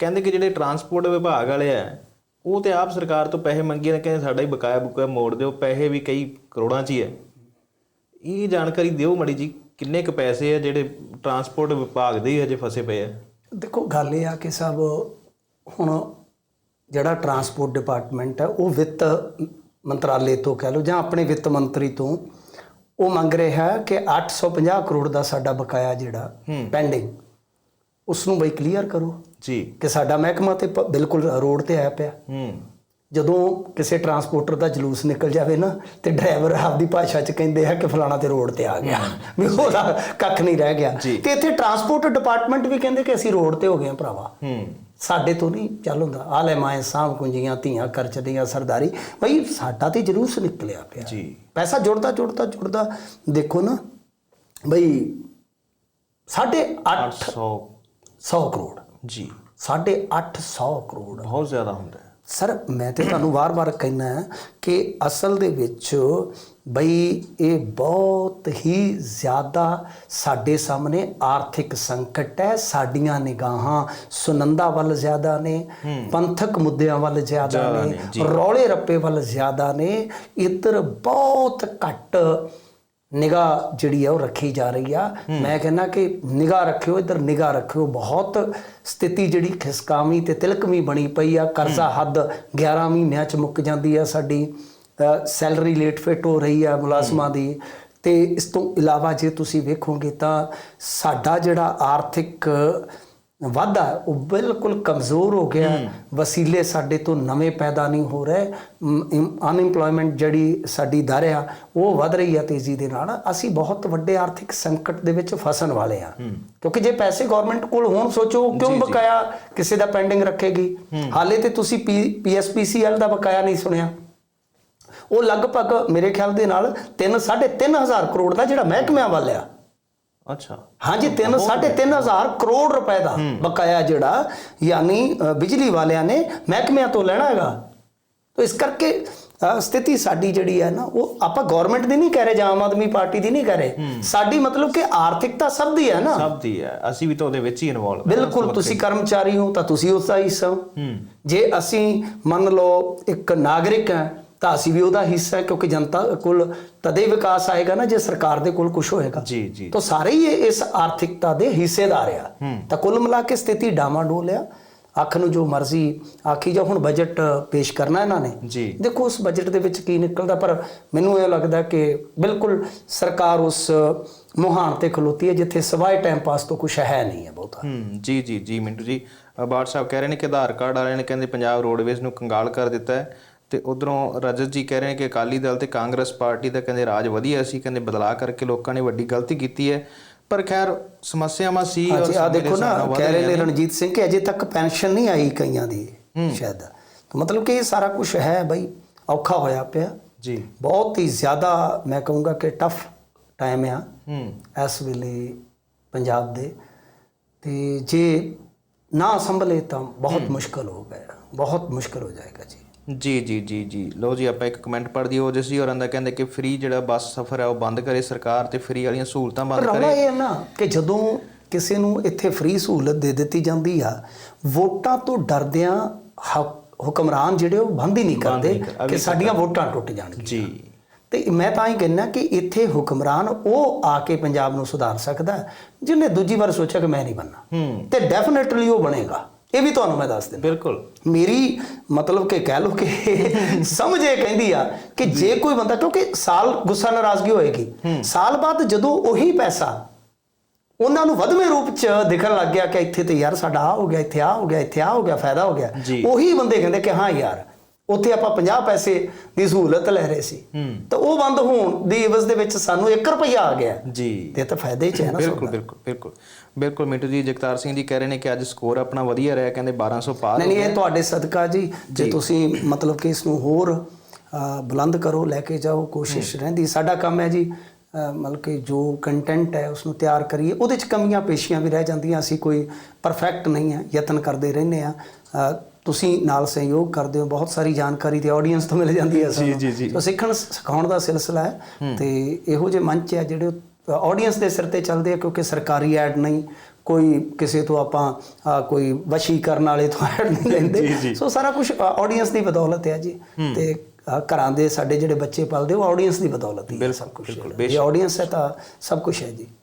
ਕਹਿੰਦੇ ਕਿ ਜਿਹੜੇ ਟਰਾਂਸਪੋਰਟ ਵਿਭਾਗ ਵਾਲੇ ਆ ਉਹ ਤੇ ਆਪ ਸਰਕਾਰ ਤੋਂ ਪੈਸੇ ਮੰਗੀ ਨੇ ਕਹਿੰਦੇ ਸਾਡਾ ਹੀ ਬਕਾਇਆ ਬੁਕਾਇਆ ਮੋੜ ਦਿਓ ਪੈਸੇ ਵੀ ਕਈ ਕਰੋੜਾਂ 'ਚ ਹੀ ਹੈ ਇਹ ਜਾਣਕਾਰੀ ਦਿਓ ਮੜੀ ਜੀ ਕਿੰਨੇ ਕੁ ਪੈਸੇ ਆ ਜਿਹੜੇ ਟਰਾਂਸਪੋਰਟ ਵਿਭਾਗ ਦੇ ਹੀ ਹਜੇ ਫਸੇ ਪਏ ਆ? ਦੇਖੋ ਗੱਲ ਇਹ ਆ ਕਿ ਸਭ ਹੁਣ ਜਿਹੜਾ ਟਰਾਂਸਪੋਰਟ ਡਿਪਾਰਟਮੈਂਟ ਹੈ ਉਹ ਵਿੱਤ ਮੰਤਰਾਲੇ ਤੋਂ ਕਹਿ ਲਓ ਜਾਂ ਆਪਣੇ ਵਿੱਤ ਮੰਤਰੀ ਤੋਂ ਉਹ ਮੰਗ ਰਿਹਾ ਹੈ ਕਿ 850 ਕਰੋੜ ਦਾ ਸਾਡਾ ਬਕਾਇਆ ਜਿਹੜਾ ਪੈਂਡਿੰਗ ਉਸ ਨੂੰ ਬਈ ਕਲੀਅਰ ਕਰੋ ਜੀ। ਕਿ ਸਾਡਾ ਮਹਿਕਮਾ ਤੇ ਬਿਲਕੁਲ ਰੋਡ ਤੇ ਆਇਆ ਪਿਆ। ਹੂੰ। ਜਦੋਂ ਕਿਸੇ ਟਰਾਂਸਪੋਰਟਰ ਦਾ ਜਲੂਸ ਨਿਕਲ ਜਾਵੇ ਨਾ ਤੇ ਡਰਾਈਵਰ ਆਪਦੀ ਭਾਸ਼ਾ 'ਚ ਕਹਿੰਦੇ ਆ ਕਿ ਫਲਾਣਾ ਤੇ ਰੋਡ ਤੇ ਆ ਗਿਆ। ਵੀ ਉਹਦਾ ਕੱਖ ਨਹੀਂ ਰਹਿ ਗਿਆ। ਤੇ ਇੱਥੇ ਟਰਾਂਸਪੋਰਟ ਡਿਪਾਰਟਮੈਂਟ ਵੀ ਕਹਿੰਦੇ ਕਿ ਅਸੀਂ ਰੋਡ ਤੇ ਹੋ ਗਏ ਆ ਭਰਾਵਾ। ਹੂੰ। ਸਾਡੇ ਤੋਂ ਨਹੀਂ ਚੱਲ ਹੁੰਦਾ। ਆ ਲੈ ਮਾਏ ਸਾਹ ਕੁੰਜੀਆਂ ਧੀਆਂ ਕਰ ਚਦੀਆਂ ਸਰਦਾਰੀ। ਬਈ ਸਾਡਾ ਤੇ ਜਲੂਸ ਨਿਕਲਿਆ ਪਿਆ। ਜੀ। ਪੈਸਾ ਜੁੜਦਾ ਜੁੜਦਾ ਜੁੜਦਾ। ਦੇਖੋ ਨਾ ਬਈ 850 100 ਕਰੋੜ। ਜੀ। 850 ਕਰੋੜ। ਬਹੁਤ ਜ਼ਿਆਦਾ ਹੁੰਦਾ ਹੈ। ਸਰ ਮੈਂ ਤੇ ਤੁਹਾਨੂੰ ਵਾਰ-ਵਾਰ ਕਹਿਣਾ ਕਿ ਅਸਲ ਦੇ ਵਿੱਚ ਬਈ ਇਹ ਬਹੁਤ ਹੀ ਜ਼ਿਆਦਾ ਸਾਡੇ ਸਾਹਮਣੇ ਆਰਥਿਕ ਸੰਕਟ ਹੈ। ਸਾਡੀਆਂ ਨਿਗਾਹਾਂ ਸੁਨੰਦਾ ਵੱਲ ਜ਼ਿਆਦਾ ਨੇ ਪੰਥਕ ਮੁੱਦਿਆਂ ਵੱਲ ਜ਼ਿਆਦਾ ਨੇ ਰੌਲੇ ਰੱਪੇ ਵੱਲ ਜ਼ਿਆਦਾ ਨੇ। ਇਧਰ ਬਹੁਤ ਘੱਟ ਨਿਗਾਹ ਜਿਹੜੀ ਆ ਉਹ ਰੱਖੀ ਜਾ ਰਹੀ ਆ। ਮੈਂ ਕਹਿੰਦਾ ਕਿ ਨਿਗਾਹ ਰੱਖਿਓ ਇੱਧਰ ਨਿਗਾਹ ਰੱਖਿਓ। ਬਹੁਤ ਸਥਿਤੀ ਜਿਹੜੀ ਖਿਸਕਾਵੀਂ ਤੇ ਤਿਲਕਵੀਂ ਬਣੀ ਪਈ ਆ। ਕਰਜ਼ਾ ਹੱਦ 11 ਮਹੀਨਿਆਂ ਚ ਮੁੱਕ ਜਾਂਦੀ ਆ ਸਾਡੀ। ਸੈਲਰੀ ਲੇਟ ਫਿਟ ਹੋ ਰਹੀ ਆ ਮੁਲਾਜ਼ਮਾਂ ਦੀ। ਤੇ ਇਸ ਤੋਂ ਇਲਾਵਾ ਜੇ ਤੁਸੀਂ ਵੇਖੋਗੇ ਤਾਂ ਸਾਡਾ ਜਿਹੜਾ ਆਰਥਿਕ ਵਾਧਾ ਉਹ ਬਿਲਕੁਲ ਕਮਜ਼ੋਰ ਹੋ ਗਿਆ। ਵਸੀਲੇ ਸਾਡੇ ਤੋਂ ਨਵੇਂ ਪੈਦਾ ਨਹੀਂ ਹੋ ਰਹੇ। ਅਨਇੰਪਲੋਇਮੈਂਟ ਜਿਹੜੀ ਸਾਡੀ ਦਰ ਆ ਉਹ ਵਧ ਰਹੀ ਆ ਤੇਜ਼ੀ ਦੇ ਨਾਲ। ਅਸੀਂ ਬਹੁਤ ਵੱਡੇ ਆਰਥਿਕ ਸੰਕਟ ਦੇ ਵਿੱਚ ਫਸਣ ਵਾਲੇ ਆ। ਕਿਉਂਕਿ ਜੇ ਪੈਸੇ ਗਵਰਨਮੈਂਟ ਕੋਲ ਹੋਣ ਸੋਚੋ ਕਿਉਂ ਬਕਾਇਆ ਕਿਸੇ ਦਾ ਪੈਂਡਿੰਗ ਰੱਖੇਗੀ? ਹਾਲੇ ਤੇ ਤੁਸੀਂ ਪੀਐਸਪੀਸੀਐਲ ਦਾ ਬਕਾਇਆ ਨਹੀਂ ਸੁਣਿਆ। ਉਹ ਲਗਭਗ ਮੇਰੇ ਖਿਆਲ ਦੇ ਨਾਲ 3 3500 ਕਰੋੜ ਦਾ ਜਿਹੜਾ ਮਹਿਕਮਿਆਂ ਵੱਲ ਆ। ਅੱਛਾ। ਹਾਂਜੀ 3 3500 ਕਰੋੜ ਰੁਪਏ ਦਾ ਬਕਾਇਆ ਜਿਹੜਾ ਯਾਨੀ ਬਿਜਲੀ ਵਾਲਿਆਂ ਨੇ ਮਹਿਕਮਿਆਂ ਤੋਂ ਲੈਣਾ ਹੈਗਾ। ਤਾਂ ਇਸ ਕਰਕੇ ਸਥਿਤੀ ਸਾਡੀ ਜਿਹੜੀ ਹੈ ਨਾ ਉਹ ਆਪਾਂ ਗਵਰਨਮੈਂਟ ਦੀ ਨਹੀਂ ਕਹਿ ਰਹੇ ਜਾਂ ਆਮ ਆਦਮੀ ਪਾਰਟੀ ਦੀ ਨਹੀਂ ਕਹਿ ਰਹੇ। ਸਾਡੀ ਮਤਲਬ ਕਿ ਆਰਥਿਕਤਾ ਸਭ ਦੀ ਹੈ ਨਾ। ਸਭ ਦੀ ਹੈ। ਅਸੀਂ ਵੀ ਤਾਂ ਉਹਦੇ ਵਿੱਚ ਹੀ ਇਨਵੋਲਵ ਬਿਲਕੁਲ ਤੁਸੀਂ ਕਰਮਚਾਰੀ ਹੋ ਤਾਂ ਤੁਸੀਂ ਉਸ ਦਾ ਹਿੱਸਾ ਹੋ। ਜੇ ਅਸੀਂ ਮੰਨ ਲਓ ਇੱਕ ਨਾਗਰਿਕ ਹਾਂ ਤਾਂ ਅਸੀਂ ਵੀ ਉਹਦਾ ਹਿੱਸਾ ਹੈ ਕਿਉਂਕਿ ਜਨਤਾ ਕੋਲ ਤਦੇ ਵਿਕਾਸ ਆਏਗਾ ਨਾ ਜੇ ਸਰਕਾਰ ਦੇ ਕੋਲ ਕੁਝ ਹੋਏਗਾ। ਜੀ ਜੀ। ਤਾਂ ਸਾਰੇ ਹੀ ਇਸ ਆਰਥਿਕਤਾ ਦੇ ਹਿੱਸੇਦਾਰ ਆ। ਤਾਂ ਕੁੱਲ ਮਿਲਾ ਕੇ ਸਥਿਤੀ ਡਾਮਾਡੋਲ ਆ। ਅੱਖ ਨੂੰ ਜੋ ਮਰਜ਼ੀ ਆਖੀ ਜਾ ਹੁਣ ਬਜਟ ਪੇਸ਼ ਕਰਨਾ ਇਹਨਾਂ ਨੇ। ਜੀ। ਦੇਖੋ ਉਸ ਬਜਟ ਦੇ ਵਿੱਚ ਕੀ ਨਿਕਲਦਾ ਪਰ ਮੈਨੂੰ ਇਹ ਲੱਗਦਾ ਕਿ ਬਿਲਕੁਲ ਸਰਕਾਰ ਉਸ ਮੁਹਾਨ ਤੇ ਖਲੋਤੀ ਹੈ ਜਿੱਥੇ ਸਵਾਏ ਟਾਈਮ ਪਾਸ ਤੋਂ ਕੁਝ ਹੈ ਨਹੀਂ ਹੈ ਬਹੁਤਾ। ਹੂੰ ਜੀ ਜੀ ਜੀ ਮਿੰਟੂ ਜੀ। ਬਾਠ ਸਾਹਿਬ ਕਹਿ ਰਹੇ ਨੇ ਕਿ ਆਧਾਰ ਕਾਰਡ ਵਾਲਿਆਂ ਨੇ ਕਹਿੰਦੇ ਪੰਜਾਬ ਰੋਡਵੇਜ਼ ਨੂੰ ਕੰਗਾਲ ਕਰ ਦਿੱਤਾ ਹੈ। ਤੇ ਉਧਰੋਂ ਰਜਤ ਜੀ ਕਹਿ ਰਹੇ ਨੇ ਕਿ ਅਕਾਲੀ ਦਲ ਤੇ ਕਾਂਗਰਸ ਪਾਰਟੀ ਦਾ ਕਹਿੰਦੇ ਰਾਜ ਵਧੀਆ ਸੀ ਕਹਿੰਦੇ ਬਦਲਾਅ ਕਰਕੇ ਲੋਕਾਂ ਨੇ ਵੱਡੀ ਗਲਤੀ ਕੀਤੀ ਹੈ। ਪਰ ਖੈਰ ਸਮੱਸਿਆਵਾਂ ਸੀ ਔਰ ਆ ਦੇਖੋ ਨਾ ਕਹਿ ਰਹੇ ਨੇ ਰਣਜੀਤ ਸਿੰਘ ਕਿ ਅਜੇ ਤੱਕ ਪੈਨਸ਼ਨ ਨਹੀਂ ਆਈ ਕਈਆਂ ਦੀ ਸ਼ਾਇਦ। ਮਤਲਬ ਕਿ ਇਹ ਸਾਰਾ ਕੁਝ ਹੈ ਬਈ ਔਖਾ ਹੋਇਆ ਪਿਆ। ਜੀ। ਬਹੁਤ ਹੀ ਜ਼ਿਆਦਾ ਮੈਂ ਕਹੂੰਗਾ ਕਿ ਟਫ ਟਾਈਮ ਆ ਹੂੰ। ਇਸ ਵੇਲੇ ਪੰਜਾਬ ਦੇ। ਤੇ ਜੇ ਨਾ ਸੰਭਲੇ ਤਾਂ ਬਹੁਤ ਮੁਸ਼ਕਲ ਹੋ ਗਿਆ ਬਹੁਤ ਮੁਸ਼ਕਲ ਹੋ ਜਾਏਗਾ ਜੀ। ਜੀ ਜੀ ਜੀ ਜੀ। ਲੋ ਜੀ ਆਪਾਂ ਇੱਕ ਕਮੈਂਟ ਪੜ੍ਹ ਦਈਏ ਉਹ ਜੀ ਹੋਰਾਂ ਦਾ ਕਹਿੰਦੇ ਕਿ ਫ੍ਰੀ ਜਿਹੜਾ ਬੱਸ ਸਫ਼ਰ ਹੈ ਉਹ ਬੰਦ ਕਰੇ ਸਰਕਾਰ ਤੇ ਫ੍ਰੀ ਵਾਲੀਆਂ ਸਹੂਲਤਾਂ ਬੰਦ ਰੌਲਾ ਕਰੇ। ਇਹ ਹੈ ਨਾ ਕਿ ਜਦੋਂ ਕਿਸੇ ਨੂੰ ਇੱਥੇ ਫ੍ਰੀ ਸਹੂਲਤ ਦੇ ਦਿੱਤੀ ਜਾਂਦੀ ਆ ਵੋਟਾਂ ਤੋਂ ਡਰਦਿਆਂ ਹਕ- ਹੁਕਮਰਾਨ ਜਿਹੜੇ ਉਹ ਬੰਦ ਹੀ ਨਹੀਂ ਕਰਦੇ ਕਿ ਸਾਡੀਆਂ ਵੋਟਾਂ ਟੁੱਟ ਜਾਣਗੀਆਂ। ਜੀ। ਤੇ ਮੈਂ ਤਾਂ ਹੀ ਕਹਿੰਦਾ ਕਿ ਇੱਥੇ ਹੁਕਮਰਾਨ ਉਹ ਆ ਕੇ ਪੰਜਾਬ ਨੂੰ ਸੁਧਾਰ ਸਕਦਾ ਹੈ, ਜਿਹਨੇ ਦੂਜੀ ਵਾਰ ਸੋਚਿਆ ਕਿ ਮੈਂ ਨਹੀਂ ਬਣਨਾ। ਹੂੰ। ਤੇ ਡੈਫੀਨਿਟਲੀ ਉਹ ਬਣੇਗਾ। ਇਹ ਵੀ ਤੁਹਾਨੂੰ ਮੈਂ ਦੱਸ ਦਿੰਦਾ। ਬਿਲਕੁਲ। ਮੇਰੀ ਮਤਲਬ ਕਿ ਕਹਿ ਲਓ ਕਿ ਸਮਝ ਇਹ ਕਹਿੰਦੀ ਆ ਕਿ ਜੇ ਕੋਈ ਬੰਦਾ ਕਿਉਂਕਿ ਸਾਲ ਗੁੱਸਾ ਨਾਰਾਜ਼ਗੀ ਹੋਏਗੀ। ਸਾਲ ਬਾਅਦ ਜਦੋਂ ਉਹੀ ਪੈਸਾ ਉਹਨਾਂ ਨੂੰ ਵਧਵੇਂ ਰੂਪ ਚ ਦਿਖਣ ਲੱਗ ਗਿਆ ਕਿ ਇੱਥੇ ਤੇ ਯਾਰ ਸਾਡਾ ਆ ਹੋ ਗਿਆ ਇੱਥੇ ਆ ਹੋ ਗਿਆ ਇੱਥੇ ਆ ਹੋ ਗਿਆ ਫਾਇਦਾ ਹੋ ਗਿਆ। ਉਹੀ ਬੰਦੇ ਕਹਿੰਦੇ ਕਿ ਹਾਂ ਯਾਰ ਉੱਥੇ ਆਪਾਂ 50 ਪੈਸੇ ਦੀ ਸਹੂਲਤ ਲੈ ਰਹੇ ਸੀ। ਤਾਂ ਉਹ ਬੰਦ ਹੋਣ ਦੀ ਇਵਜ਼ ਦੇ ਵਿੱਚ ਸਾਨੂੰ 1 ਰੁਪਈਆ ਆ ਗਿਆ। ਜੀ। ਤੇ ਤਾਂ ਫਾਇਦੇ ਚ ਹੈ ਨਾ ਬਿਲਕੁਲ ਬਿਲਕੁਲ ਬਿਲਕੁਲ। ਬਿਲਕੁਲ ਮਿੰਟੂ ਜੀ ਜਗਤਾਰ ਸਿੰਘ ਜੀ ਕਹਿ ਰਹੇ ਨੇ ਕਿ ਅੱਜ ਸਕੋਰ ਆਪਣਾ ਵਧੀਆ ਰਿਹਾ ਕਹਿੰਦੇ 1200 ਪਾਰ ਨਹੀਂ ਨਹੀਂ ਇਹ ਤੁਹਾਡੇ ਸਦਕਾ ਜੀ। ਜੇ ਤੁਸੀਂ ਮਤਲਬ ਕਿ ਇਸ ਨੂੰ ਹੋਰ ਬੁਲੰਦ ਕਰੋ ਲੈ ਕੇ ਜਾਓ ਕੋਸ਼ਿਸ਼ ਰਹਿੰਦੀ। ਸਾਡਾ ਕੰਮ ਹੈ ਜੀ ਮਤਲਬ ਕਿ ਜੋ ਕੰਟੈਂਟ ਹੈ ਉਸ ਨੂੰ ਤਿਆਰ ਕਰੀਏ ਉਹਦੇ 'ਚ ਕਮੀਆਂ ਪੇਸ਼ੀਆਂ ਵੀ ਰਹਿ ਜਾਂਦੀਆਂ ਅਸੀਂ ਕੋਈ ਪਰਫੈਕਟ ਨਹੀਂ ਹੈ ਯਤਨ ਕਰਦੇ ਰਹਿੰਦੇ ਆ ਤੁਸੀਂ ਨਾਲ ਸਹਿਯੋਗ ਕਰਦੇ ਹੋ ਬਹੁਤ ਸਾਰੀ ਜਾਣਕਾਰੀ ਤੇ ਆਡੀਅנס ਤੋਂ ਮਿਲ ਜਾਂਦੀ ਹੈ ਸਾਨੂੰ। ਜੀ ਜੀ। ਜੀ ਸਿੱਖਣ ਸਿਖਾਉਣ ਦਾ ਸਿਲਸਿਲਾ ਹੈ ਤੇ ਇਹੋ ਜਿਹੇ ਮੰਚ ਹੈ ਜਿਹੜੇ ਆਡੀਅנס ਦੇ ਸਿਰ ਤੇ ਚੱਲਦੇ ਆ ਕਿਉਂਕਿ ਸਰਕਾਰੀ ਐਡ ਨਹੀਂ ਕੋਈ ਕਿਸੇ ਤੋਂ ਆਪਾਂ ਕੋਈ ਵਸ਼ੀਕਰਨ ਵਾਲੇ ਤੋਂ ਐਡ ਨਹੀਂ ਲੈਂਦੇ। ਸੋ ਸਾਰਾ ਕੁਝ ਆਡੀਅנס ਦੀ ਬਦੌਲਤ ਹੈ ਜੀ। ਤੇ ਘਰਾਂ ਦੇ ਸਾਡੇ ਜਿਹੜੇ ਬੱਚੇ ਪਲਦੇ ਉਹ ਆਡੀਅנס ਦੀ ਬਦੌਲਤ ਹੀ ਬਿਲਕੁਲ ਸਭ ਬਿਲਕੁਲ ਜੇ ਆਡੀਅנס ਹੈ ਤਾਂ ਸਭ ਕੁਝ ਹੈ ਜੀ।